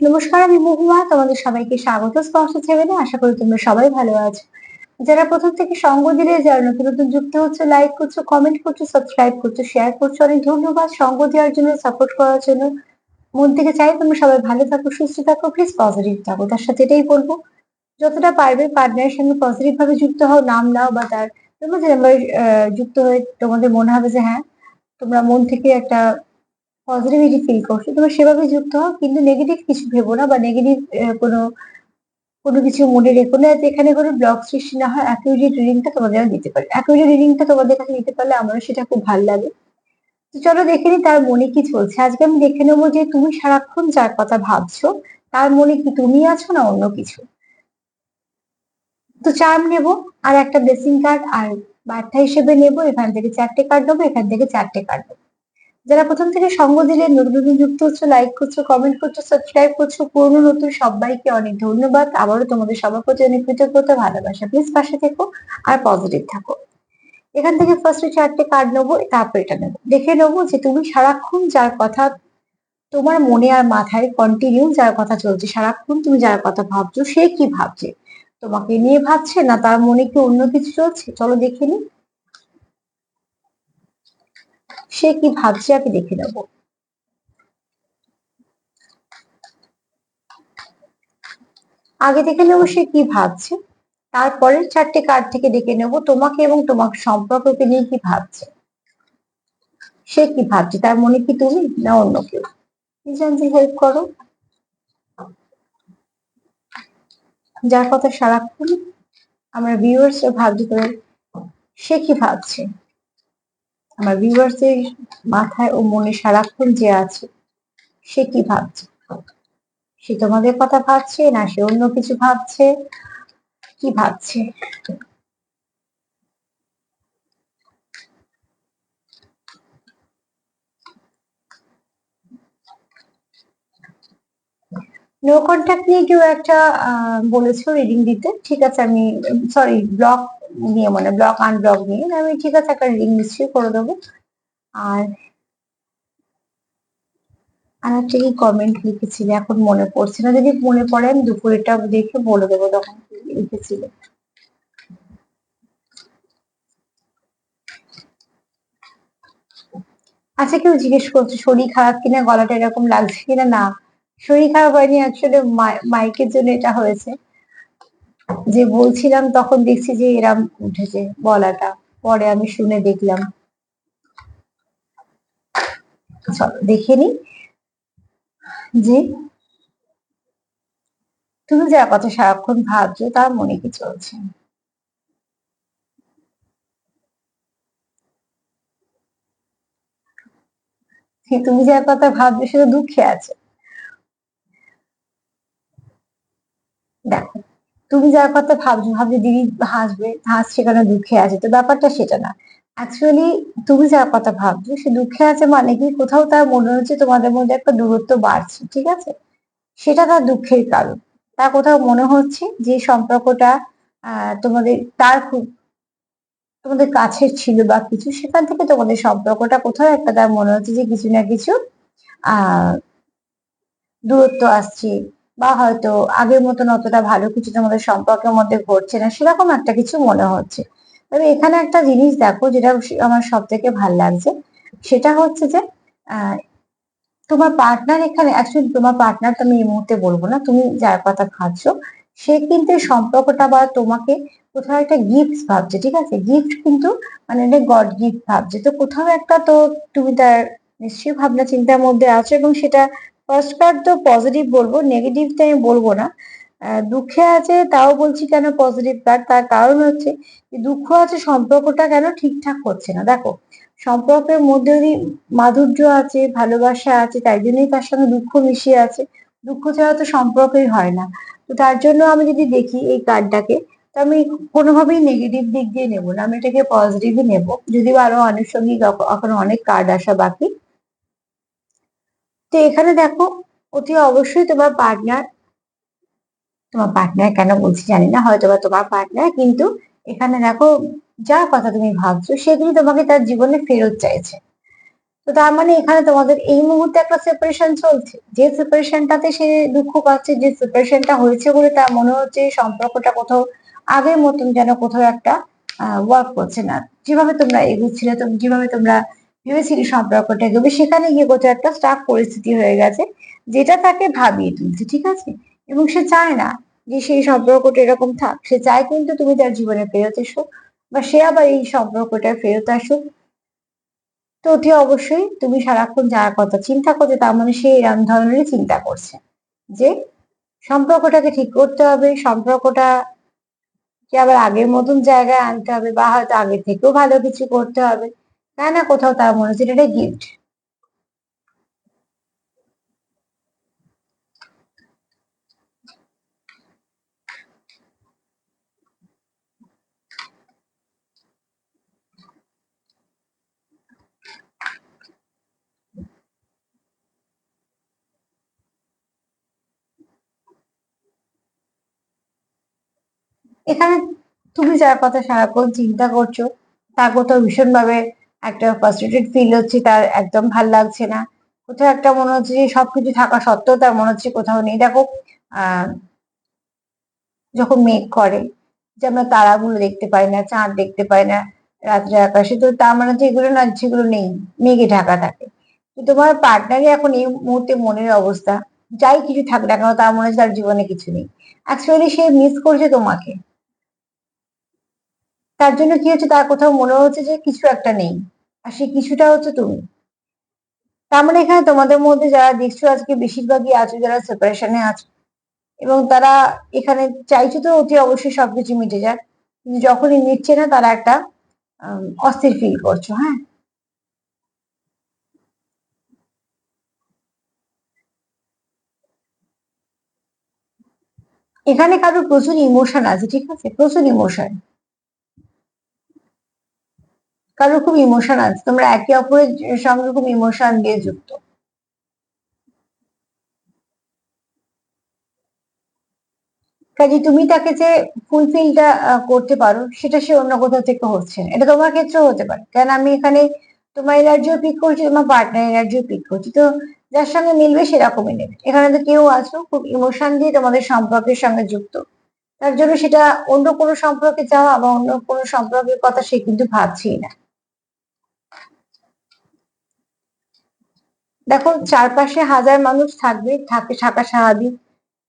নমস্কার, আমি মহুয়া। তোমাদের সবাইকে স্বাগত। স্পর্শ সেভেনে আশা করি তোমরা সবাই ভালো আছো। যারা প্রথম থেকে সঙ্গ দিলে, যারা নতুন নতুন যুক্ত হচ্ছে লাইক করছ কমেন্ট করছ সাবস্ক্রাইব করছ শেয়ার করছ, অনেক ধন্যবাদ। সঙ্গ দেওয়ার জন্য সাপোর্ট করার জন্য। মন থেকে চাই তোমরা সবাই ভালো থাকো, সুস্থ থাকো প্লিজ পজিটিভ থাকো। তার সাথে এটাই বলব, যতটা পারবে পার্টনারের সঙ্গে পজিটিভ ভাবে যুক্ত হও, নাম নাও বা তার নাম্বার যুক্ত হয়ে তোমাদের মনে হবে যে হ্যাঁ তোমরা মন থেকে একটা পজিটিভিটি ফিল করছ তুমি সেভাবে যুক্ত হও, কিন্তু নেগেটিভ কিছু ভেবো না বা নেগেটিভ কোনো কোনো কিছু মনে রেখো না এখানে কোনো ব্লক সৃষ্টি না হয় অ্যাকুরেট রিডিংটা তোমাদের আমি দিতে পারি। অ্যাকুরেট রিডিংটা তোমাদের কাছে দিতে পারলে আমারও সেটা খুব ভালো লাগে। তো চলো দেখে নি তার মনে কি চলছে। আজকে আমি দেখে নেব যে তুমি সারাক্ষণ যার কথা ভাবছ, তার মনে কি তুমি আছো না অন্য কিছু? তো চার্ম নেব, আর একটা ব্লেসিং কার্ড আর বার্তা হিসেবে নেব, এখান থেকে চারটে কার্ড নেব, এখান থেকে চারটে কার্ড নেব। যারা প্রথম থেকে সঙ্গ দিলে নতুন যুক্ত হচ্ছে লাইক করছ কমেন্ট করছ সাবস্ক্রাইব করছ, পুরনো নতুন সবাইকে অনেক ধন্যবাদ। আবারও তোমাদের সবার প্রতি অনেক কৃতজ্ঞতা, ভালোবাসা। প্লিজ পাশে থেকো আর পজিটিভ থাকো। এখান থেকে ফার্স্টে চারটে কার্ড নেব, তারপর এটা নেব। দেখে নেব যে তুমি সারাক্ষণ যার কথা তোমার মনে আর মাথায় কন্টিনিউ যার কথা চলছে, সারাক্ষণ তুমি যার কথা ভাবছ, সে কি ভাবছে? তোমাকে নিয়ে ভাবছে না তার মনে কি অন্য কিছু চলছে? চলো দেখে নি সে কি ভাবছে আগে দেখে নেব। আগে দেখে নেব সে কি ভাবছে তারপরে চারটে কার্ড থেকে দেখে নেব তোমাকে এবং তোমার সম্পর্ককে নিয়ে কি ভাবছে। সে কি ভাবছে, তার মনে কি তুমি না অন্য কেউ? হেল্প করো। যার কথা সারাক্ষণ আমরা ভিউয়ার্স ভাবছি সে কি ভাবছে? আমার ভিউয়ার্সের মাথায় ও মনে সারাক্ষণ যে আছে, সে কি ভাবছে? সে তোমাদের কথা ভাবছে না সে অন্য কিছু ভাবছে? কি ভাবছে? নো কন্ট্যাক্ট নিয়ে কেউ একটা বলেছ রিডিং দিতে। ঠিক আছে, আমি সরি ব্লক নিয়ে মানে ব্লক আনব্লক নিয়ে। আমি ঠিক আছে, একটা রিডিং নিশ্চয়ই করে দেবো। আর আর একটা কি কমেন্ট লিখেছিলে? এখন মনে পড়ছে না, যদি মনে পড়ে, আমি দুপুরেটা দেখে বলে দেবো তখন লিখেছিলে। আচ্ছা কেউ জিজ্ঞেস করছে, শরীর খারাপ কিনা, গলাটা এরকম লাগছে কিনা? না, শরীর খারাপ হয়নি অ্যাকচুয়ালি মাইকের জন্য এটা হয়েছে। যে বলছিলাম, তখন দেখছি যে এরাম উঠেছে বলাটা পরে আমি শুনে দেখলাম। চলো, দেখে নি যে তুমি যা কথা সারাক্ষণ ভাবছ, তার মনে কি চলছে? তুমি যার কথা ভাবছ সেটা দুঃখে আছে। দেখো তুমি যার কথা ভাবছ ভাবছ দিদি হাসবে, হাসছে কেন, দুঃখে আছে। তো ব্যাপারটা সেটা না। অ্যাকচুয়ালি তুমি যার কথা ভাবছ, সে দুঃখে আছে মানে কি, কোথাও তার মনে হচ্ছে তোমাদের মধ্যে একটা দূরত্ব বাড়ছে, ঠিক আছে? সেটা তার দুঃখের কারণ। তার কোথাও মনে হচ্ছে যে সম্পর্কটা তোমাদের, তার খুব, তোমাদের কাছের ছিল বা কিছু, সেখান থেকে তোমাদের সম্পর্কটা কোথাও একটা তার মনে হচ্ছে যে কিছু না কিছু আহ দূরত্ব আসছে। বা হয়তো আগের মতন অতটা ভালো কিছু তোমাদের সম্পর্কের মধ্যে ঘটছে না, সেরকম একটা কিছু মনে হচ্ছে। তবে এখানে একটা জিনিস দেখো যেটা আমার সব থেকে ভালো লাগছে, সেটা হচ্ছে যে তোমার পার্টনার এখানে অ্যাকচুয়ালি তোমার পার্টনার তো আমি এই মুহূর্তে বলব না, তুমি যার কথা ভাবছ, সে কিন্তু সম্পর্কটা বা তোমাকে কোথাও একটা গিফট ভাবছে, ঠিক আছে? গিফট কিন্তু মানে এটা গড গিফট ভাবছে। তো কোথাও একটা তো তুমি তার নিশ্চয়ই ভাবনা চিন্তার মধ্যে আছো এবং সেটা ফার্স্ট কার্ড তো পজিটিভ বলব নেগেটিভ তো আমি বলব না। দুঃখে আছে, তাও বলছি কেন পজিটিভ কার্ড তার কারণ হচ্ছে দুঃখ আছে, সম্পর্কটা কেন ঠিকঠাক হচ্ছে না? দেখো, সম্পর্কের মধ্যে যদি মাধুর্য আছে, ভালোবাসা আছে, তাই জন্যই তার সঙ্গে দুঃখ মিশিয়ে আছে। দুঃখ ছাড়া তো সম্পর্কই হয় না। তো তার জন্য আমি যদি দেখি এই কার্ডটাকে তো আমি কোনোভাবেই নেগেটিভ দিক দিয়ে নেব না। আমি এটাকে পজিটিভই নেব। যদিও আরও অনেক সঙ্গে এখন অনেক কার্ড আসা বাকি। তো এখানে দেখো, অতি অবশ্যই তোমার পার্টনার তোমার পার্টনার কেন বলছি জানি না, হয়তো বা তোমার পার্টনার কিন্তু এখানে দেখো যা কথা তুমি ভাবছ, সেগুলি তোমাকে তার জীবনে ফেরত চাইছে। তো তার মানে এখানে তোমাদের এই মুহূর্তে একটা সেপারেশন চলছে। যে সেপারেশনটাতে সে দুঃখ পাচ্ছে, যে সেপারেশনটা হয়েছে বলে তার মনে হচ্ছে সম্পর্কটা কোথাও আগের মতন যেন কোথাও একটা ওয়ার্ক করছে না। যেভাবে তোমরা এগুচ্ছিলে যেভাবে তোমরা ভেবেছিলে সম্পর্কটা এগোবে। সেখানে গিয়ে কোথাও একটা স্টাক পরিস্থিতি হয়ে গেছে, যেটা তাকে ভাবিয়ে তুলছে, ঠিক আছে? এবং সে চায় না যে সেই সম্পর্কটা এরকম থাক। সে চায় কিন্তু তুমি তার জীবনে ফেরত এসো বা সে আবার এই সম্পর্কটা ফেরত আসুক। তো অতি অবশ্যই তুমি সারাক্ষণ যার কথা চিন্তা করছ, তার মানে সে এরম ধরনেরই চিন্তা করছে যে সম্পর্কটাকে ঠিক করতে হবে সম্পর্কটা কে আবার আগের মতন জায়গায় আনতে হবে বা হয়তো আগে থেকেও ভালো কিছু করতে হবে। তাই না, কোথাও তার মনে হচ্ছে এটা গিফট এখানে তুমি যার কথা সারাক্ষণ চিন্তা করছ তার কোথাও ভীষণ ভাবে একটা ফ্রাস্ট্রেটেড ফিল হচ্ছে, তার একদম ভালো লাগছে না। কোথাও একটা মনে হচ্ছে যে সবকিছু থাকা সত্ত্বেও তার মনে হচ্ছে কোথাও নেই। দেখো যখন মেঘ করে, যে আমরা তারাগুলো দেখতে পাই না, চাঁদ দেখতে পাই না, রাত্রে আকাশে, তো তার মানে তো এগুলো না, সেগুলো নেই, মেঘে ঢাকা থাকে। তো তোমার পার্টনারই এখন এই মুহূর্তে মনের অবস্থা, যাই কিছু থাক না কেন, তার মনে হচ্ছে তার জীবনে কিছু নেই। অ্যাকচুয়ালি সে মিস করছে তোমাকে। তার জন্য কি হচ্ছে, তার কোথাও মনে হচ্ছে যে কিছু একটা নেই। আর সেই কিছুটা হচ্ছে তুমি। তার মানে এখানে তোমাদের মধ্যে যারা দেখছ আজকে, বেশিরভাগই আছো যারা সেপারেশনে আছো। এবং তারা এখানে চাইছো তো অতি অবশ্যই সবকিছু মিটে যাক। কিন্তু যখনই মিটছে না, তারা একটা অস্থির ফিল করছ হ্যাঁ? এখানে কারোর প্রচুর ইমোশন আছে, ঠিক আছে? প্রচুর ইমোশন কারোর খুব ইমোশন আছে, তোমরা একে অপরের সঙ্গে খুব ইমোশন দিয়ে যুক্ত। কাজে তুমি তাকে যে ফুলফিলটা করতে পারো, সেটা সে অন্য কোথাও থেকে হচ্ছে না। এটা তোমার ক্ষেত্রেও হতে পারে। কারণ আমি এখানে তোমার এনার্জিও পিক করছি, তোমার পার্টনার এনার্জিও পিক করছি। তো যার সঙ্গে মিলবে সেরকমই নেবে। এখানে তো কেউ আছো খুব ইমোশন দিয়ে তোমাদের সম্পর্কের সঙ্গে যুক্ত। তার জন্য সেটা অন্য কোনো সম্পর্কে যাওয়া বা অন্য কোনো সম্পর্কের কথা সে কিন্তু ভাবছেই না। দেখো, চারপাশে হাজার মানুষ থাকবে, থাকে থাকা স্বাভাবিক।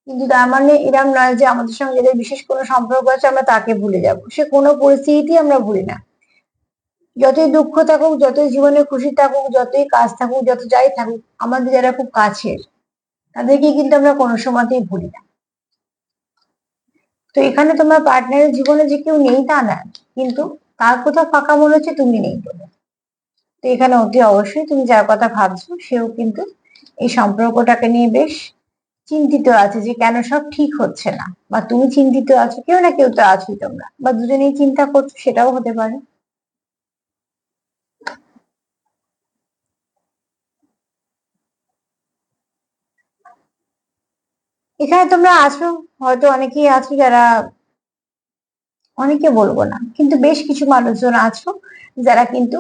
কিন্তু তার মানে এরম নয় যে আমাদের সঙ্গে যাদের বিশেষ কোনো সম্পর্ক আছে, আমরা তাকে ভুলে যাব। সে কোনো পরিস্থিতি আমরা ভুলি না। যতই দুঃখ থাকুক, যতই জীবনে খুশি থাকুক, যতই কাজ থাকুক, যত যাই থাকুক, আমাদের যারা খুব কাছের তাদেরকে কিন্তু আমরা কোনো সময়তেই ভুলি না। তো এখানে তোমার পার্টনারের জীবনে যে কেউ নেই তা না, কিন্তু তার কোথাও ফাঁকা মনে হচ্ছে তুমি নেই। বলে তো এখানে অতি অবশ্যই তুমি যার কথা ভাবছ, সেও কিন্তু এই সম্পর্কটাকে নিয়ে বেশ চিন্তিত আছে যে কেন সব ঠিক হচ্ছে না। বা তুমি চিন্তিত আছো, কেউ না কেউ তো আছোই তোমরা। বা দুজনেই চিন্তা করছ, সেটাও হতে পারে। এখানে তোমরা আছো, হয়তো অনেকেই আছো যারা, অনেকে বলব না, কিন্তু বেশ কিছু মানুষজন আছো যারা কিন্তু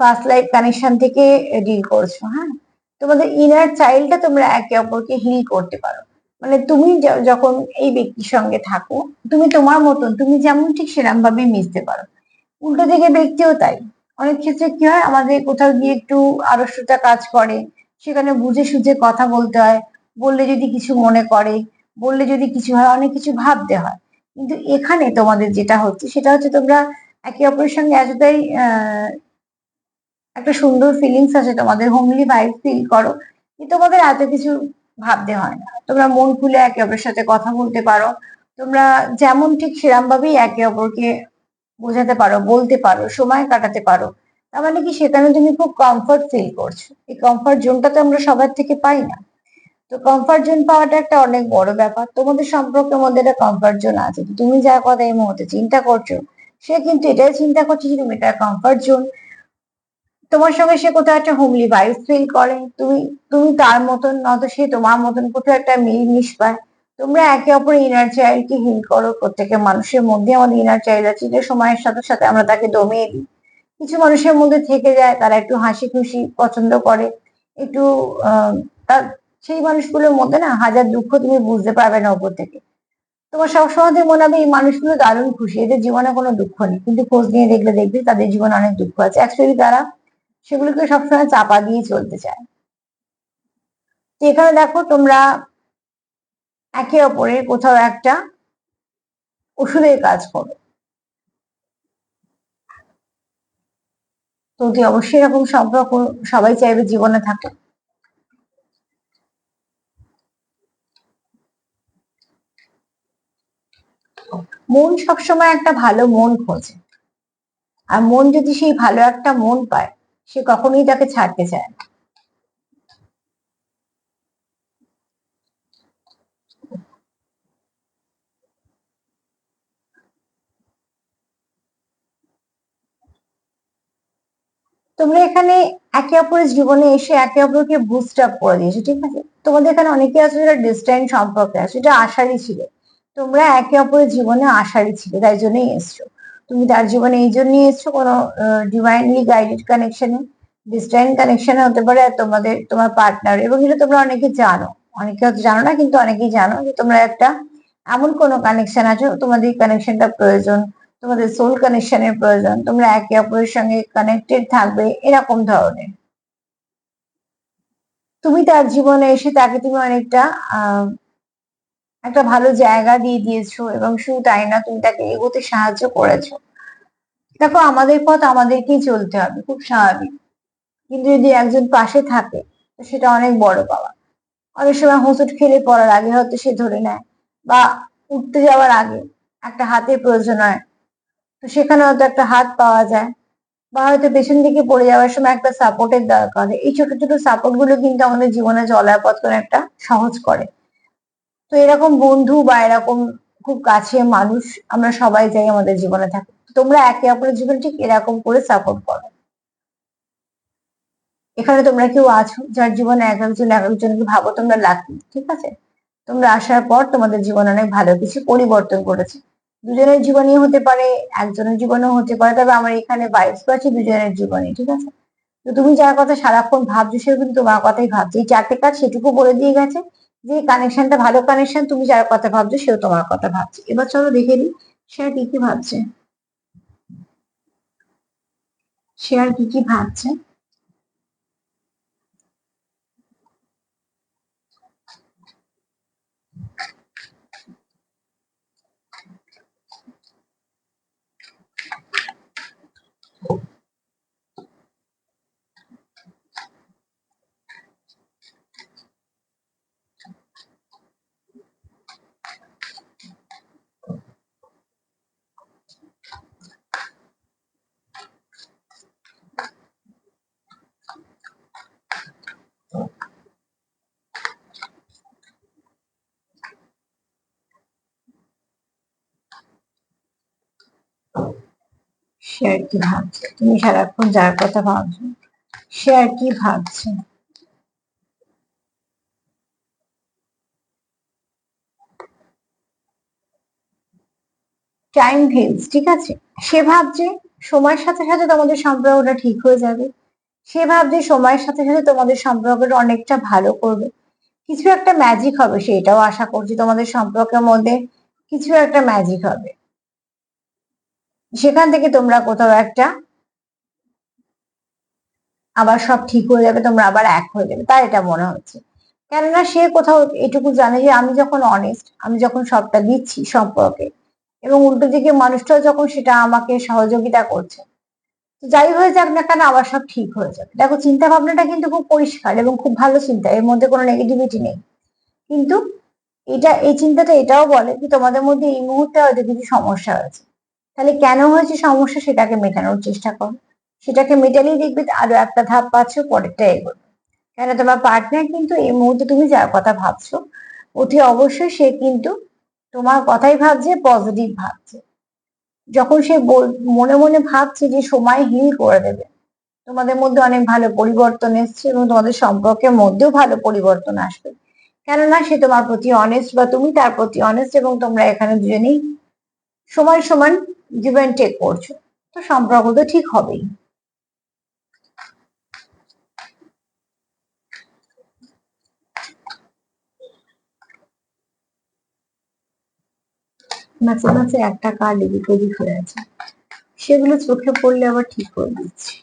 ফার্স্ট লাইফ কানেকশন থেকে ডিল করছ হ্যাঁ? তোমাদের ইনার চাইল্ডটা তোমরা একে অপরকে হিল করতে পারো। মানে তুমি যখন এই ব্যক্তির সঙ্গে থাকো, তুমি তোমার মতন, তুমি যেমন ঠিক সেরকম ভাবে মিশতে পারো। উল্টো দিকে ব্যক্তিও তাই। অনেক ক্ষেত্রে কি হয়, আমাদের কোথাও গিয়ে একটু আড়ষ্টতা কাজ করে, সেখানে বুঝে সুঝে কথা বলতে হয়, বললে যদি কিছু মনে করে, বললে যদি কিছু হয়, অনেক কিছু ভাবতে হয়। কিন্তু এখানে তোমাদের যেটা হচ্ছে, সেটা হচ্ছে তোমরা একে অপরের সঙ্গে এতটাই একটা সুন্দর ফিলিংস আছে তোমাদের হোমলি ভাইব ফিল করো। তোমাদের এত কিছু ভাবতে হয় না। তোমরা মন খুলে একে অপরের সাথে কথা বলতে পারো। তোমরা যেমন ঠিক সেরাম ভাবেই একে অপরকে বোঝাতে পারো, বলতে পারো, সময় কাটাতে পারো। তার মানে কি? সেখানে তুমি খুব কমফর্ট ফিল করছ। এই কমফর্ট জোনটা তো আমরা সবার থেকে পাই না। তো কমফর্ট জোন পাওয়াটা একটা অনেক বড় ব্যাপার। তোমাদের সম্পর্কের মধ্যে একটা কমফর্ট জোন আছে। তুমি যার কথা এই মুহূর্তে চিন্তা করছ, সে কিন্তু এটাই চিন্তা করছে যে তুমি এটা কমফর্ট জোন তোমার সঙ্গে সে কোথাও একটা হোমলি ভাইব ফিল করে। তুমি তুমি তার মতন, নয়তো সে তোমার মতন কোথাও একটা মিল মিশ পায়। তোমরা একে অপরের ইনার চাইল্ডকে হিল করো। প্রত্যেকের মানুষের মধ্যে আমাদের ইনার চাইল্ড আছে যে সময়ের সাথে সাথে আমরা তাকে দমিয়ে দিই। কিছু মানুষের মধ্যে থেকে যায়, তারা একটু হাসি খুশি পছন্দ করে। একটু তার, সেই মানুষগুলোর মধ্যে না হাজার দুঃখ তুমি বুঝতে পারবে না ওপর থেকে। তোমার সবসময় মনে হবে এই মানুষগুলো দারুণ খুশি। এদের জীবনে কোনো দুঃখ নেই। কিন্তু খোঁজ নিয়ে দেখলে দেখবে তাদের জীবনে অনেক দুঃখ আছে। অ্যাকচুয়ালি তারা সেগুলোকে সবসময় চাপা দিয়ে চলতে চায়। তো এখানে দেখো তোমরা একে অপরের কোথাও একটা ওষুধের কাজ করো। তো অতি অবশ্যই এরকম সম্পর্ক সবাই চাইবে জীবনে থাকে মন সবসময় একটা ভালো মন খোঁজে। আর মন যদি সেই ভালো একটা মন পায় সে কখনোই তাকে ছাড়তে চায় না। তোমরা এখানে একে অপরের জীবনে এসে একে অপরকে বুস্ট আপ করে দিয়েছ, ঠিক আছে? তোমাদের এখানে অনেকে আছে যারা ডিস্ট্যান্ট সম্পর্কে আছে এটা আশারই ছিল। তোমরা একে অপরের জীবনে আশারই ছিল, তাই জন্যই এসছো। তুমি তার জীবনে এই জন্যই এসছো, কোনো ডিভাইনলি গাইডেড কানেকশনে ডিস্ট্যান্ট কানেকশনে হতে পারে আর তোমাদের, তোমার পার্টনার এবং এটা তোমরা অনেকে জানো। অনেকে হয়তো জানো না, কিন্তু অনেকেই জানো যে তোমরা একটা এমন কোনো কানেকশন আছো, তোমাদের কানেকশনটা প্রয়োজন, তোমাদের সোল কানেকশনের প্রয়োজন, তোমরা একে অপরের সঙ্গে কানেক্টেড থাকবে এরকম ধরনের। তুমি তার জীবনে এসে তাকে তুমি অনেকটা, আহ একটা ভালো জায়গা দিয়ে দিয়েছ এবং শুধু তাই না, তুমি তাকে এগোতে সাহায্য করেছ। দেখো, আমাদের পথ আমাদেরকেই চলতে হবে, খুব স্বাভাবিক। কিন্তু যদি একজন পাশে থাকে সেটা অনেক বড় পাওয়া। অনেক সময় হোঁচট খেলে পড়ার আগে হয়তো সে ধরে নেয়, বা উঠতে যাওয়ার আগে একটা হাতের প্রয়োজন হয়। তো সেখানে হয়তো একটা হাত পাওয়া যায়, বা হয়তো পেছন দিকে পড়ে যাওয়ার সময় একটা সাপোর্টের দরকার এই ছোট ছোট সাপোর্টগুলো কিন্তু আমাদের জীবনে চলার পথ একটা সহজ করে। তো এরকম বন্ধু বা এরকম খুব কাছে মানুষ আমরা সবাই চাই আমাদের জীবনে থাকে তোমরা একে অপরের জীবনে ঠিক এরকম করে সাপোর্ট করো। এখানে তোমরা কেউ আছো যার জীবনে এক একজন এক একজনকে ভাবো তোমরা লাকি ঠিক আছে? তোমরা আসার পর তোমাদের জীবনে অনেক ভালো কিছু পরিবর্তন করেছে। দুজনের জীবনই হতে পারে, একজনের জীবনেও হতে পারে, তবে আমার এখানে বাইশ পাচ্ছি দুজনের জীবনে ঠিক আছে? তো তুমি যার কথা সারাক্ষণ ভাবছ সেও কিন্তু তোমার কথাই ভাবছে। এই চারটে কাজ সেটুকু বলে দিয়ে গেছে। যে কানেকশনটা ভালো কানেকশন তুমি যার কথা ভাবছ, সেও তোমার কথা ভাবছে। এবার চলো দেখে নি আর কি কি ভাবছে? আর কি কি ভাবছে? সে আর কি ভাবছে? তুমি সারাক্ষণ যার কথা ভাবছ, সে আর কি ভাবছে? টাইম হিলস ঠিক আছে? সে ভাবছে সময়ের সাথে সাথে তোমাদের সম্পর্কটা ঠিক হয়ে যাবে। সে ভাবছে সময়ের সাথে সাথে তোমাদের সম্পর্কটা অনেকটা ভালো করবে। কিছু একটা ম্যাজিক হবে, সেটাও আশা করছি তোমাদের সম্পর্কের মধ্যে কিছু একটা ম্যাজিক হবে। সেখান থেকে তোমরা কোথাও একটা আবার সব ঠিক হয়ে যাবে, তোমরা আবার এক হয়ে যাবে তার এটা মনে হচ্ছে। কেননা সে কোথাও এটুকু জানে যে আমি যখন অনেস্ট আমি যখন সবটা দিচ্ছি সম্পর্কে, এবং উল্টো দিকে মানুষটাও যখন সেটা আমাকে সহযোগিতা করছে। যাই হয়ে যাক না কেন আবার সব ঠিক হয়ে যাবে। দেখো চিন্তা ভাবনাটা কিন্তু খুব পরিষ্কার এবং খুব ভালো চিন্তা, এর মধ্যে কোনো নেগেটিভিটি নেই। কিন্তু এটা, এই চিন্তাটা এটাও বলে যে তোমাদের মধ্যে এই মুহূর্তে হয়তো কিছু সমস্যা হয়েছে। তাহলে কেন হয়েছে সমস্যা সেটাকে মেটানোর চেষ্টা করো। সেটাকে মেটালেই দেখবে আরও একটা ধাপ পাচ্ছ, পরেরটা এগোবে। কেন তোমার পার্টনার কিন্তু এই মুহূর্তে তুমি যার কথা ভাবছ, অতি অবশ্যই সে কিন্তু তোমার কথাই ভাবছে পজিটিভ ভাবছে। যখন সে মনে মনে ভাবছে যে সময় হিল করে দেবে, তোমাদের মধ্যে অনেক ভালো পরিবর্তন এসছে এবং তোমাদের সম্পর্কের মধ্যেও ভালো পরিবর্তন আসবে। কেননা সে তোমার প্রতি অনেস্ট বা তুমি তার প্রতি অনেস্ট এবং তোমরা এখানে দুজনেই সমান সমান গিভ টেক করছ, তো সম্পর্ক তো ঠিক হবেই। মাঝে মাঝে একটা কার্ড এদিক ওদিক হয়ে আছে, সেগুলো চোখে পড়লে আবার ঠিক করে দিচ্ছি।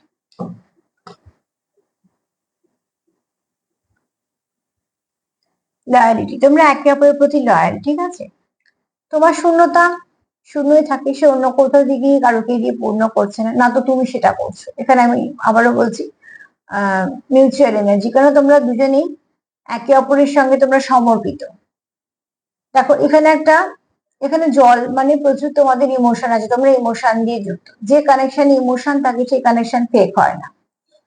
লয়ালিটি তোমরা একে অপরের প্রতি লয়াল ঠিক আছে? তোমার শূন্যতা শূন্যই থাকে, সে অন্য কোথাও দিকে কারোকে দিয়ে পূর্ণ করছে না। না তো তুমি সেটা করছ। এখানে আমি আবারও বলছি মিউচুয়াল এনার্জি কারণ তোমরা দুজনেই একে অপরের সঙ্গে তোমরা সমর্পিত? দেখো, এখানে একটা, এখানে জল মানে প্রচুর তোমাদের ইমোশন আছে। তোমরা ইমোশন দিয়ে যুক্ত। যে কানেকশন ইমোশন থাকে, সেই কানেকশন ফেক হয় না।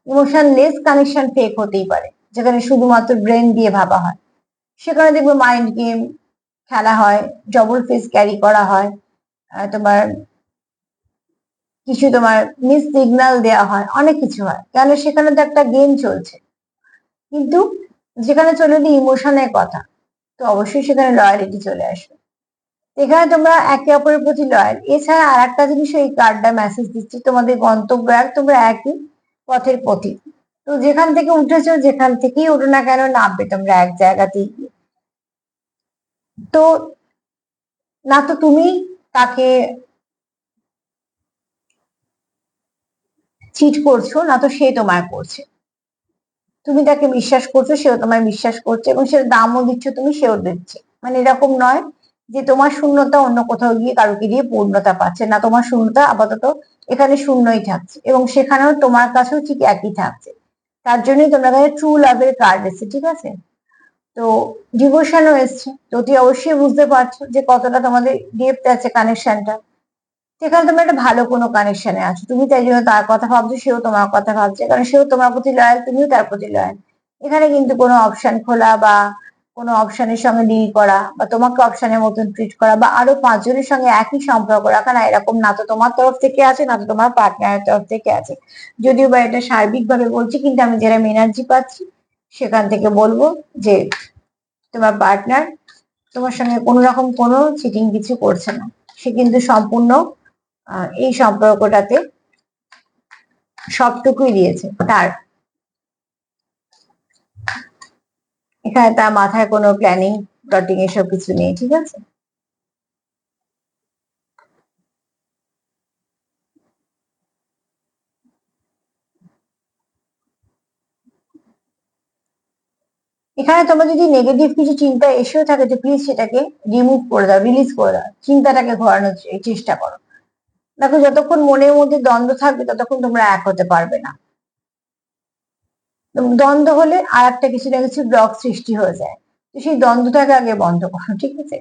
ইমোশন লেস কানেকশন ফেক হতেই পারে, যেখানে শুধুমাত্র ব্রেন দিয়ে ভাবা হয়। সেখানে দেখবে মাইন্ড গেম খেলা হয় ডবল ফেস ক্যারি করা হয়। তোমার কিছু তোমার মিস সিগন্যাল দেওয়া হয়, অনেক কিছু হয়। কেন? সেখানে তো একটা গেম চলছে। কিন্তু যেখানে চলে ইমোশনের কথা, তো অবশ্যই সেখানে লয়ালিটি চলে আসবে। এখানে তোমরা একে অপরের প্রতি লয়াল এছাড়া আর একটা জিনিস এই কার্ডটা মেসেজ দিচ্ছে, তোমাদের গন্তব্য এক, তোমরা একই পথের পথি তো যেখান থেকে উঠেছো, যেখান থেকেই উঠো না কেন, নামবে তোমরা এক জায়গাতেই তো না তো তুমি তাকে চিট করছ, না তো সে তোমায় করছে। তুমি তাকে বিশ্বাস করছ, সেও তোমায় বিশ্বাস করছে এবং সে দামও দিচ্ছ তুমি, সেও দিচ্ছে। মানে এরকম নয় যে তোমার শূন্যতা অন্য কোথাও গিয়ে কারোকে দিয়ে পূর্ণতা পাচ্ছে না, তোমার শূন্যতা আপাতত এখানে শূন্যই থাকছে এবং সেখানেও তোমার কাছেও ঠিক একই থাকছে। তার জন্যই তোমরা কাছে ট্রু লাভের কার্ড এসছে, ঠিক আছে? তো ডিভোশনও এসছে। যদি অবশ্যই বুঝতে পারছ যে কতটা তোমাদের ডেপথ আছে কানেকশনটা সেখানে তুমি একটা ভালো কোনো কানেকশনে আছো। তুমি তাই জন্য তার কথা ভাবছ, সেও তোমার কথা ভাবছে। কারণ সেও তোমার প্রতি লয়াল তুমিও তার প্রতি লয়াল এখানে কিন্তু কোনো অপশন খোলা বা কোনো অপশনের সঙ্গে ডিল করা বা তোমাকে অপশনের মতন ট্রিট করা বা আরও পাঁচজনের সঙ্গে একই সম্পর্ক রাখা, না, এরকম না তো তোমার তরফ থেকে আছে, না তো তোমার পার্টনারের তরফ থেকে আছে। যদিও বা এটা সার্বিকভাবে বলছি, কিন্তু আমি যেরকম এনার্জি পাচ্ছি সেখান থেকে বলব যে, তোমার পার্টনার তোমার সঙ্গে কোনো রকম কোনো চিটিং কিছু করছে না। সে কিন্তু সম্পূর্ণ এই সম্পর্কটাতে সবটুকুই দিয়েছে তার। এখানে তার মাথায় কোনো প্ল্যানিং প্লটিং এসব কিছু নেই, ঠিক আছে? এখানে তোমার যদি নেগেটিভ কিছু চিন্তা এসেও থাকে, তো প্লিজ সেটাকে রিমুভ করে দাও রিলিজ করে দাও। চিন্তাটাকে ঘোরানোর চেষ্টা করো। দেখো, যতক্ষণ মনের মধ্যে দ্বন্দ্ব থাকবে, ততক্ষণ তোমরা এক হতে পারবে না। দ্বন্দ্ব হলে আর একটা কিছু না কিছু ব্লক সৃষ্টি হয়ে যায়। তো সেই দ্বন্দ্বটাকে আগে বন্ধ করো, ঠিক আছে?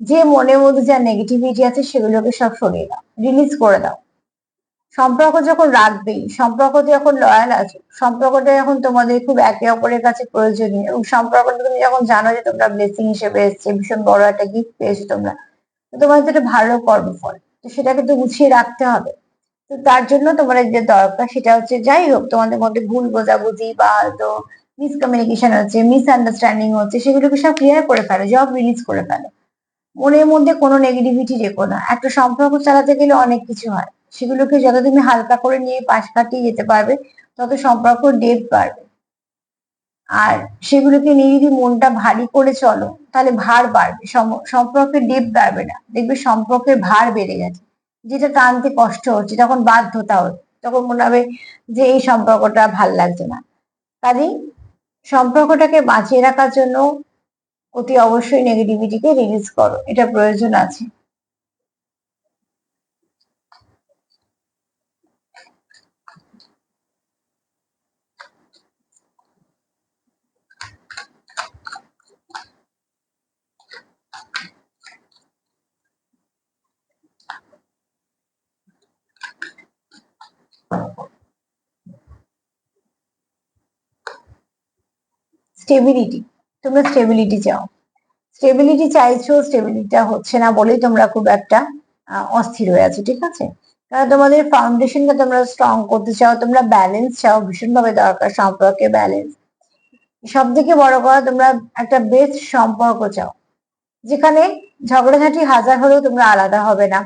যে মনের মধ্যে যা নেগেটিভিটি আছে, সেগুলোকে সব সরিয়ে দাও। রিলিজ করে দাও। সম্পর্ক যখন রাখবেই, সম্পর্ক যখন লয়াল আছে, সম্পর্কটা যখন তোমাদের খুব একে অপরের কাছে প্রয়োজনীয় এবং সম্পর্কটা তুমি যখন জানো যে তোমরা ব্লেসিং হিসেবে এসছে, ভীষণ বড় একটা গিফট পেয়েছ তোমরা তোমার যেটা ভালো কর্মফল, তো সেটাকে তো গুছিয়ে রাখতে হবে। তো তার জন্য তোমার যে দরকার সেটা হচ্ছে যাই হোক, তোমাদের মধ্যে ভুল বোঝাবুঝি বা হয়তো মিসকমিউনিকেশন হচ্ছে মিসআন্ডারস্ট্যান্ডিং হচ্ছে, সেগুলোকে সব ক্লিয়ার করে ফেলো জব রিলিজ করে ফেলো। মনের মধ্যে কোনো নেগেটিভিটি রেখো না, একটা সম্পর্ক চালাতে গেলে অনেক কিছু হয়। সেগুলোকে যত তুমি হালকা করে নিয়ে পাশ কাটিয়ে যেতে পারবে, তত সম্পর্ক ডেপ বাড়বে। আর সেগুলোকে নিয়ে যদি মনটা ভারী করে চলো, তাহলে ভার বাড়বে। সম্পর্কের ডেপ বাড়বে না। দেখবে সম্পর্কের ভার বেড়ে গেছে। যেটা টানতে কষ্ট হচ্ছে তখন বাধ্যতা হচ্ছে, তখন মনে হবে যে এই সম্পর্কটা ভালো লাগছে না। কাজেই সম্পর্কটাকে বাঁচিয়ে রাখার জন্য অতি অবশ্যই নেগেটিভিটিকে রিলিজ করো। এটা প্রয়োজন আছে। স্টেবিলিটি তোমরা স্টেবিলিটি চাও। স্টেবিলিটি চাইছো স্টেবিলিটিটা হচ্ছে না বলেই তোমরা খুব একটা অস্থির হয়ে আছো, ঠিক আছে? কারণ তোমাদের ফাউন্ডেশনটা তোমরা স্ট্রং করতে চাও, তোমরা ব্যালেন্স চাও, ভীষণভাবে দরকার সম্পর্কে ব্যালেন্স সব থেকে বড় কথা, তোমরা একটা বেস্ট সম্পর্ক চাও। যেখানে ঝগড়াঝাটি হাজার হলেও তোমরা আলাদা হবে না।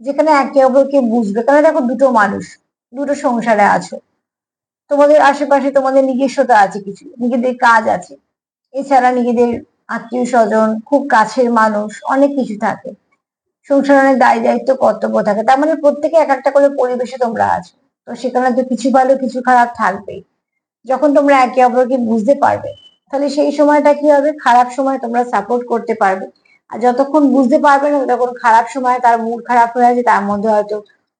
যেখানে একে অপরকে বুঝবে। কারণ দেখো দুটো মানুষ, দুটো সংসারে আছো। তোমাদের আশেপাশে তোমাদের নিজস্বতা আছে কিছু, নিজেদের কাজ আছে। এছাড়া নিজেদের আত্মীয় স্বজন, খুব কাছের মানুষ, অনেক কিছু থাকে। সংসারে অনেক দায় দায়িত্ব, কর্তব্য থাকে। তার মানে প্রত্যেকে এক একটা করে পরিবেশে তোমরা আছো। তো সেখানে তো কিছু ভালো, কিছু খারাপ থাকবেই। যখন তোমরা একে অপরকে বুঝতে পারবে, তাহলে সেই সময়টা কি হবে? খারাপ সময় তোমরা সাপোর্ট করতে পারবে। আর যতক্ষণ বুঝতে পারবে না তখন খারাপ সময় তার মুড খারাপ হয়ে আছে, তার মধ্যে হয়তো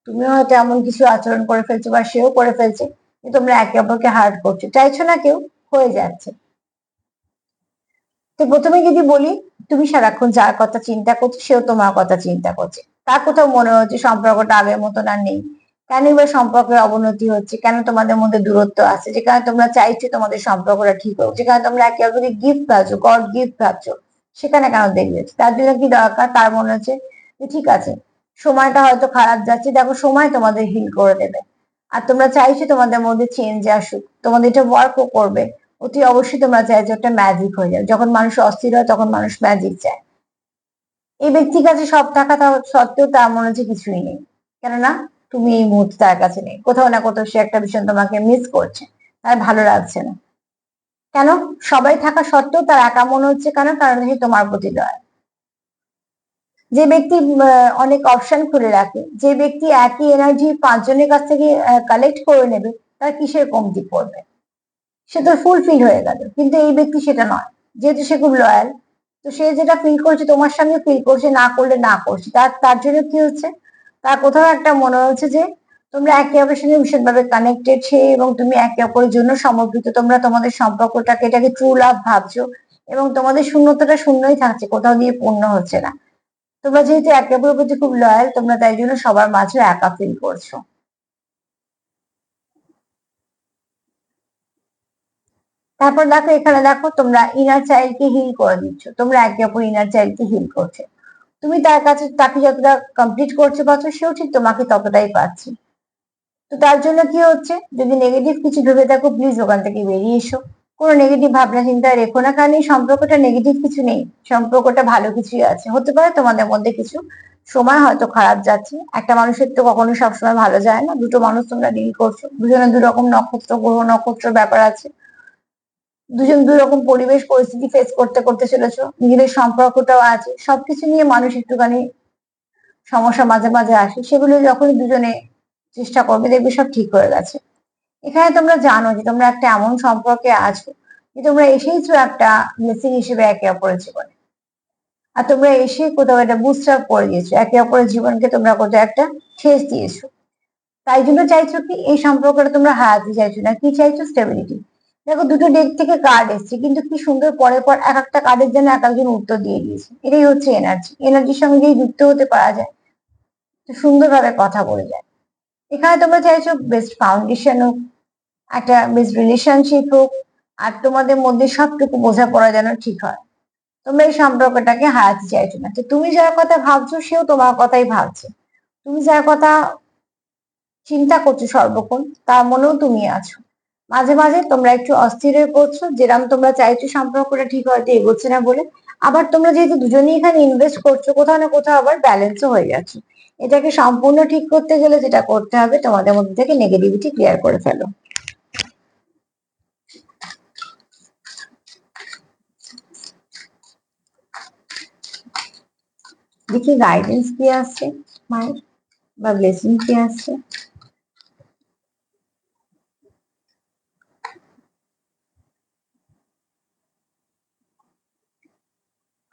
তুমিও হয়তো এমন কিছু আচরণ করে ফেলছো বা সেও করে ফেলছে। যে তোমরা একে অপরকে হার্ট করছ, চাইছো না কেউ, হয়ে যাচ্ছে। তো প্রথমে যদি বলি, তুমি সারাক্ষণ যার কথা চিন্তা করছ, সেও তোমার কথা চিন্তা করছে। তার কোথাও মনে হচ্ছে সম্পর্কটা আগের মতন আর নেই। কেন এবার সম্পর্কের অবনতি হচ্ছে? কেন তোমাদের মধ্যে দূরত্ব আছে? যেখানে তোমরা চাইছো তোমাদের সম্পর্কটা ঠিক হোক। যেখানে তোমরা একে অপরকে গিফট ভাবছ গড গিফট ভাবছ, সেখানে কেন দেখবে তার জন্য কি দরকার? তার মনে হচ্ছে যে ঠিক আছে, সময়টা হয়তো খারাপ যাচ্ছে। দেখো, সময় তোমাদের হিল করে দেবে। আর তোমরা চাইছো তোমাদের মধ্যে চেঞ্জ আসুক, তোমাদের এটা ওয়ার্কও করবে। অতি অবশ্যই তোমরা চাইছো একটা ম্যাজিক হয়ে যাবে। যখন মানুষ অস্থির হয়, তখন মানুষ ম্যাজিক চায়। এই ব্যক্তির কাছে সব টাকা সত্ত্বেও তার মনে হচ্ছে কিছুই নেই। কেননা, তুমি এই মুহূর্তে তার কাছে নেই। কোথাও না কোথাও সে একটা বিষয় তোমাকে মিস করছে। তার ভালো লাগছে না। কেন? সবাই থাকা সত্ত্বেও তার একা মনে হচ্ছে কেন? কারণ সে তোমার প্রতি দয়াল। যে ব্যক্তি অনেক অপশন খুলে রাখে, যে ব্যক্তি একই এনার্জি পাঁচজনের কাছ থেকে কালেক্ট করে নেবে, তার কিসের কমতি পড়বে? সে তো ফুলফিল হয়ে গেল, কিন্তু এই ব্যক্তি সেটা নয়। যেহেতু সে খুব লয়াল তো সে যেটা ফিল করছে, তোমার সঙ্গে ফিল করছে, না করলে না করছে। তার তার জন্য কি হচ্ছে? তার কোথাও একটা মনে হচ্ছে যে, তোমরা একে অপরের সঙ্গে ভীষণভাবে কানেক্টেড সে এবং তুমি একে অপরের জন্য সমর্পিত। তোমরা তোমাদের সম্পর্কটাকে, এটাকে ট্রু লাভ ভাবছ এবং তোমাদের শূন্যতাটা শূন্যই থাকছে, কোথাও দিয়ে পূর্ণ হচ্ছে না। তোমরা যেহেতু একে অপরের প্রতি খুব লয়াল তোমরা তাই জন্য সবার মাঝে একা ফিল করছ। তারপর দেখো, এখানে দেখো, তোমরা ইনার চাইল্ডকে হিল করে দিচ্ছ। তোমরা একে অপর ইনার চাইল্ডকে হিল করছ। তুমি তার কাছে, তাকে যতটা কমপ্লিট করতে পারছ সেও ঠিক তোমাকে ততটাই পাচ্ছে। তো তার জন্য কি হচ্ছে? যদি নেগেটিভ কিছু ভেবে থাকো প্লিজ ওখান থেকে বেরিয়ে এসো। কোনো নেগেটিভ ভাবনা চিন্তা রেখো না, কারণ এই সম্পর্কটা নেগেটিভ কিছু নেই। সম্পর্কটা ভালো কিছুই আছে। হতে পারে তোমাদের মধ্যে কিছু সময় হয়তো খারাপ যাচ্ছে। একটা মানুষের তো কখনো সবসময় ভালো যায় না। দুটো মানুষ তোমরা ডিল করছ। দুজনে দু রকম নক্ষত্র, গ্রহ নক্ষত্র ব্যাপার আছে। দুজন দুই রকম পরিবেশ, পরিস্থিতি ফেস করতে করতে চলেছো। নিজেদের সম্পর্কটাও আছে। সবকিছু নিয়ে মানুষ একটুখানি সমস্যা মাঝে মাঝে আসে। সেগুলো যখনই দুজনে চেষ্টা করবে, দেখবে সব ঠিক হয়ে গেছে। এখানে তোমরা জানো যে তোমরা একটা এমন সম্পর্কে আছো যে তোমরা এসেইছো একটা ব্লেসিং হিসেবে একে অপরের জীবনে। আর তোমরা এসে কোথাও একটা বুস্ট আপ করে দিয়েছ, একে অপরের জীবনকে তোমরা কোথাও একটা ঠেস দিয়েছ। তাই জন্য চাইছো কি এই সম্পর্কটা তোমরা হারাতে চাইছো না, কি চাইছো? স্টেবিলিটি দেখো, দুটো ডেক থেকে কার্ড এসছে, কিন্তু কি সুন্দর পরে পর এক একটা কার্ডের জন্য এক একজন উত্তর দিয়ে দিয়েছে। এটাই হচ্ছে এনার্জি এনার্জির সঙ্গে যেই যুক্ত হতে পারা যায় সুন্দরভাবে কথা বলে যায়। এখানে তোমরা চাইছো বেস্ট ফাউন্ডেশন হোক, একটা বেস্ট রিলেশনশিপ হোক, আর তোমাদের মধ্যে সবটুকু বোঝাপড়া যেন ঠিক হয়। তোমরা এই সম্পর্কটাকে হারাতে চাইছো না। তো তুমি যার কথা ভাবছ, সেও তোমার কথাই ভাবছে। তুমি যার কথা চিন্তা করছ সর্বক্ষণ, তার মনেও তুমি আছো। মাঝে মাঝে তোমরা একটু অস্থির হয়ে পড়ছো যেরকম তোমরা চাইছো সম্পর্কটা ঠিক হয়তো এগোচ্ছে না বলে, আবার তোমরা যেহেতু দুজনেই এখানে ইনভেস্ট করছ, কোথাও না কোথাও আবার ব্যালেন্সও হয়ে যাচ্ছে এটাকে সম্পূর্ণ ঠিক করতে গেলে যেটা করতে হবে, তোমাদের মধ্যে থেকে নেগেটিভিটি ক্লিয়ার করে ফেলো। দেখি গাইডেন্স কি আসছে মায়ের? বা ব্লেসিং কি আসছে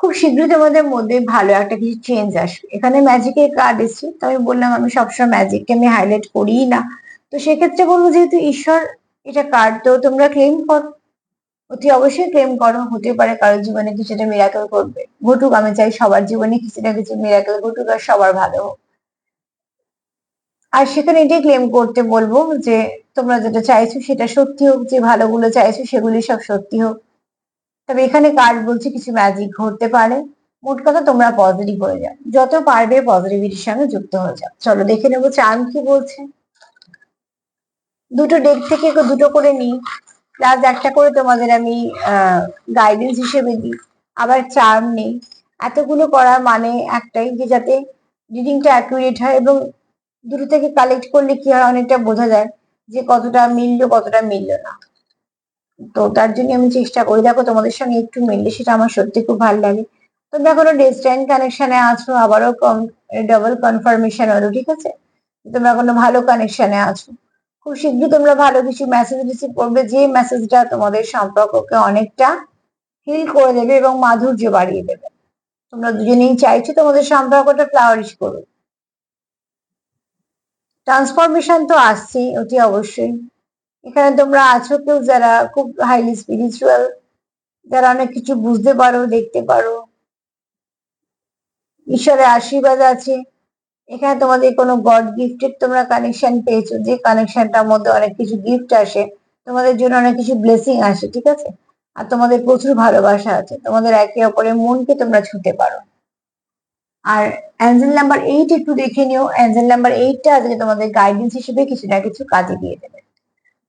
খুব শীঘ্রই তোমাদের মধ্যে ভালো একটা কিছু চেঞ্জ আসবে। এখানে ম্যাজিকের কার্ড এসছে। তো আমি বললাম, আমি সবসময় ম্যাজিককে আমি হাইলাইট করিই না। তো সেক্ষেত্রে বলব যেহেতু ঈশ্বর এটা কার্ড তো তোমরা ক্লেম করো। অতি অবশ্যই ক্লেম করো। হতে পারে কারোর জীবনে কিছুটা মিরাকেল করবে ঘটুক, আমি চাই সবার জীবনে কিছু না কিছু মিরাকেল ঘটুক আর সবার ভালো হোক। আর সেখানে এটাই ক্লেম করতে বলব যে তোমরা যেটা চাইছো সেটা সত্যি হোক, যে ভালোগুলো চাইছো সেগুলি সব সত্যি হোক। তবে এখানে কার্ড বলছে কিছু ম্যাজিক ঘটতে পারে। মোট কথা তোমরা পজিটিভ হয়ে যাও। যত পারবে পজিটিভিটির সঙ্গে যুক্ত হয়ে যাও। চলো দেখে নেব চান কি বলছে। দুটো ডেক থেকে দুটো করে নিই। প্লাস একটা করে তোমাদের আমি গাইডেন্স হিসেবে দিই। আবার চার্ম নেই। এতগুলো করার মানে একটাই যে যাতে রিডিংটা অ্যাকুরেট হয় এবং দুটো থেকে কালেক্ট করলে কি হয় অনেকটা বোঝা যায় যে কতটা মিললো কতটা মিললো না। তো তার জন্য আমি চেষ্টা করি। দেখো, তোমাদের সঙ্গে একটু মিললে সেটা আমার সত্যি খুব ভালো লাগে। তো কোনো ডিস্ট্যান্ট কানেকশনে আছো, আবারও ডাবল কনফার্মেশন হলো, ঠিক আছে? তোমরা কোনো ভালো কানেকশনে আছো। খুব শীঘ্রই তোমরা ভালো কিছু মেসেজ রিসিভ করবে, যে মেসেজটা তোমাদের সম্পর্ককে অনেকটা হিল করে দেবে এবং মাধুর্য বাড়িয়ে দেবে। তোমরা দুজনেই চাইছো তোমাদের সম্পর্কটা ফ্লাওয়ারিশ করুক। ট্রান্সফরমেশন তো আসছেই, অতি অবশ্যই। এখানে তোমরা আছো কেউ যারা খুব হাইলি স্পিরিচুয়াল যারা অনেক কিছু বুঝতে পারো, দেখতে পারো। ঈশ্বরের আশীর্বাদ আছে। এখানে তোমাদের কোনো গড গিফটেড তোমরা কানেকশন পেয়েছ, যে কানেকশনটার মধ্যে অনেক কিছু গিফট আসে, তোমাদের জন্য অনেক কিছু ব্লেসিং আসে, ঠিক আছে? আর তোমাদের প্রচুর ভালোবাসা আছে, তোমাদের একে অপরের মনকে তোমরা ছুতে পারো। আর অ্যাঞ্জেল নাম্বার এইট একটু দেখে নিও। অ্যাঞ্জেল নাম্বার এইটটা আজকে তোমাদের গাইডেন্স হিসেবে কিছু না কিছু কাজে দিয়ে দেবে।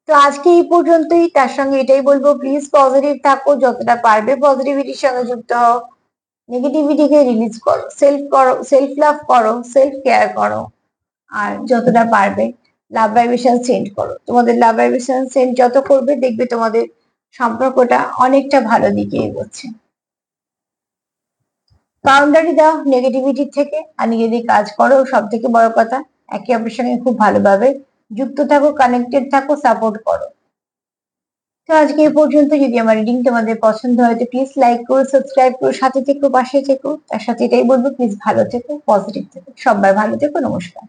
তো আজকে এই পর্যন্তই। তার সঙ্গে এটাই বলব প্লিজ পজিটিভ থাকো, যতটা পারবে পজিটিভিটির সঙ্গে যুক্ত হও। নেগেটিভিটিকে রিলিজ করো সেলফ করো সেলফ লাভ করো সেলফ কেয়ার করো। আর যতটা পারবে লাভ ভাইব্রেশন সেন্ড করো। তোমাদের লাভ ভাইব্রেশন সেন্ড যত করবে, দেখবে তোমাদের সম্পর্কটা অনেকটা ভালো দিকে এগোচ্ছে। বাউন্ডারি দাও নেগেটিভিটির থেকে, আর নিজেদের কাজ করো সব থেকে বড় কথা, একে অপরের সঙ্গে খুব ভালোভাবে যুক্ত থাকো কানেক্টেড থাকো সাপোর্ট করো। তো আজকে এই পর্যন্ত, যদি আমার রিডিং তোমাদের পছন্দ হয়, তো প্লিজ লাইক করো সাবস্ক্রাইব করো, সাথে থেকো, পাশে থেকো। তার সাথে এটাই বলব প্লিজ ভালো থেকো পজিটিভ থেকো। সবাই ভালো থেকো, নমস্কার।